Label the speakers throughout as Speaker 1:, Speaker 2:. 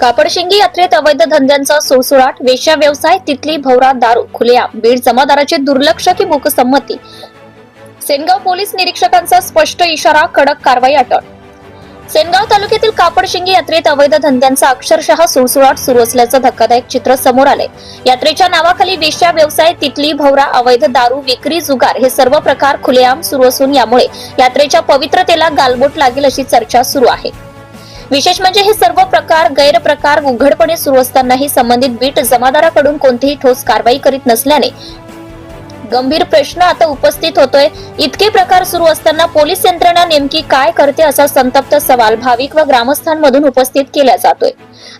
Speaker 1: कापडशिंगी यात्रेत अवैध धंद्यांचा सुळसुळाट वेश्या व्यवसाय तिथली भवरा दारू खुलेआ बीड जमादाराचे दुर्लक्ष की मूकसंमती सेनगाव पोलीस निरीक्षकांचा स्पष्ट इशारा कडक कारवाई अटळ. सेनगाव तालुक्यातील कापडशिंगी यात्रेत अवैध धंद्यांचा अक्षरशः सुळसुळाट सुरू असल्याचं धक्कादायक चित्र समोर आले यात्रेच्या नावाखाली वेश्या व्यवसाय तिथली भवरा अवैध दारू विक्री जुगार हे सर्व प्रकार खुलेआम सुरू असून यामुळे यात्रेच्या पवित्रतेला गालबोट लागेल अशी चर्चा सुरू आहे. विशेष म्हणजे हे सर्व प्रकार गैरप्रकार उघडपणे सुरू असतानाही संबंधित बीट जमादाराकडून कोणतीही ठोस कारवाई करीत नसल्याने गंभीर प्रश्न आता उपस्थित होतोय. इतके प्रकार सुरू असताना पोलीस यंत्रणा नेमकी काय करते असा संतप्त सवाल भाविक व ग्रामस्थांमधून उपस्थित केला जातोय.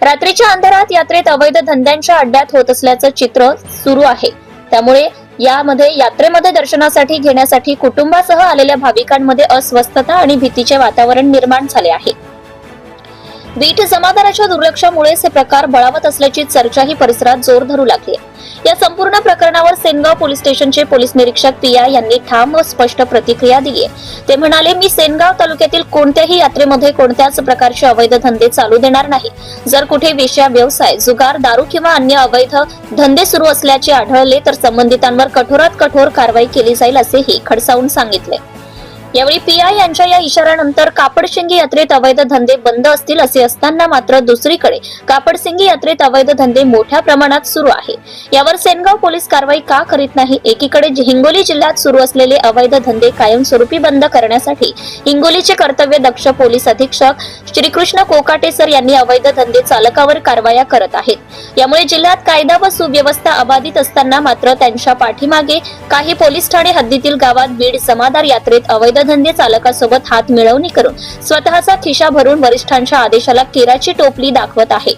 Speaker 1: रात्रीच्या अंधारात यात्रेत अवैध धंद्यांच्या अड्ड्यात होत असल्याचं चित्र सुरू आहे. त्यामुळे यामध्ये यात्रेमध्ये दर्शनासाठी घेण्यासाठी कुटुंबासह आलेल्या भाविकांमध्ये अस्वस्थता आणि भीतीचे वातावरण निर्माण झाले आहे. बीट जमादाराच्या दुर्लक्षामुळेच हे प्रकार बळावत असल्याची चर्चाही परिसरात जोर धरू लागली या संपूर्ण प्रकरणावर सेनगाव पोलीस स्टेशनचे पोलीस निरीक्षक पिया यांनी ठाम व स्पष्ट प्रतिक्रिया दिली ते म्हणाले मी सेनगाव तालुक्यातील कोणत्याही यात्रेमध्ये कोणत्याच प्रकारचे अवैध धंदे चालू देणार नाही. जर कुठे वेश्या व्यवसाय जुगार दारू किंवा अन्य अवैध धंदे सुरू असल्याचे आढळले तर संबंधितांवर कठोरात कठोर कारवाई केली जाईल असेही खडसावून सांगितले. यावेळी पीआय यांच्या या इशाऱ्यानंतर कापडशिंगी यात्रेत अवैध धंदे बंद असतील असे असताना मात्र दुसरीकडे कापडसिंगी यात्रेत अवैध धंदे मोठ्या प्रमाणात सुरू आहे. यावर सेनगाव पोलीस कारवाई का करीत नाही एकीकडे हिंगोली जिल्ह्यात सुरू असलेले अवैध धंदे कायमस्वरूपी बंद करण्यासाठी हिंगोलीचे कर्तव्य दक्ष पोलीस अधीक्षक श्रीकृष्ण कोकाटे सर यांनी अवैध धंदे चालकावर कारवाया करत आहेत. यामुळे जिल्ह्यात कायदा व सुव्यवस्था अबाधित असताना मात्र त्यांच्या पाठीमागे काही पोलीस ठाणे हद्दीतील गावात बीड समादार यात्रेत अवैध धंदे चालकासोबत हात मिळवणी करून स्वतःचा खिशा भरून वरिष्ठांच्या आदेशाला केराची टोपली दाखवत आहे.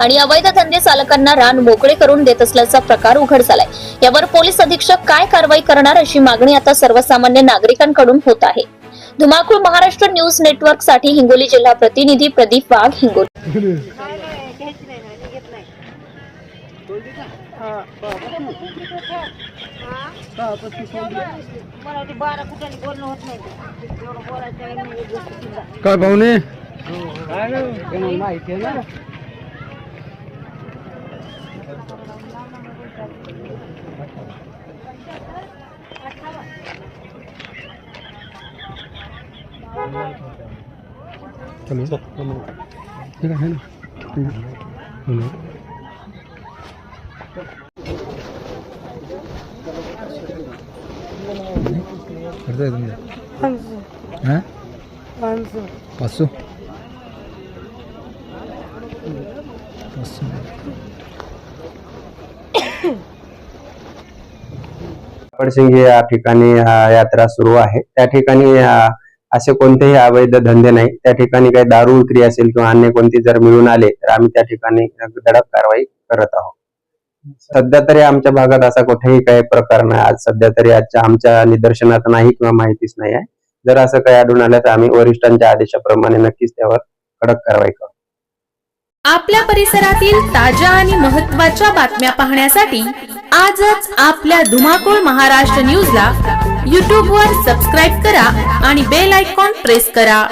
Speaker 1: आणि अवैध धंदे चालकांना रान मोकळे करून देत असल्याचा प्रकार उघड झालाय. यावर पोलीस अधीक्षक काय कारवाई करणार अशी मागणी आता सर्वसामान्य नागरिकांकडून होत आहे. धुमाकूळ महाराष्ट्र न्यूज नेटवर्कसाठी हिंगोली जिल्हा प्रतिनिधी प्रदीप वाघ हिंगोली.
Speaker 2: काय पाहुणे?
Speaker 3: माहिती आहे ना
Speaker 2: चलो. ठीक आहे ना? हां
Speaker 3: पडसिंगी या ठिकाणी यात्रा सुरू आहे. त्या ठिकाणी असे कोणतेही अवैध धंदे नाही. त्या ठिकाणी काही दारू विक्री असेल किंवा अन्य कोणती जर मिळून आले तर आम्ही त्या ठिकाणी धडक कारवाई करत आहोत. सध्या तरी आमच्या भागात असा कुठेही काही प्रकार नाही. आज सध्या तरी आजच्या आमच्या निदर्शनात नाही किंवा माहितीच नाही आहे. जर असं काही आढळून आलं तर आम्ही वरिष्ठांच्या आदेशाप्रमाणे नक्कीच त्यावर कडक कारवाई करू.
Speaker 4: आपल्या परिसरातील ताज्या आणि महत्त्वाच्या बातम्या पाहण्यासाठी आजच आपल्या धुमाकूळ महाराष्ट्र न्यूजला यूट्यूबवर सबस्क्राईब करा आणि बेल आयकॉन प्रेस करा.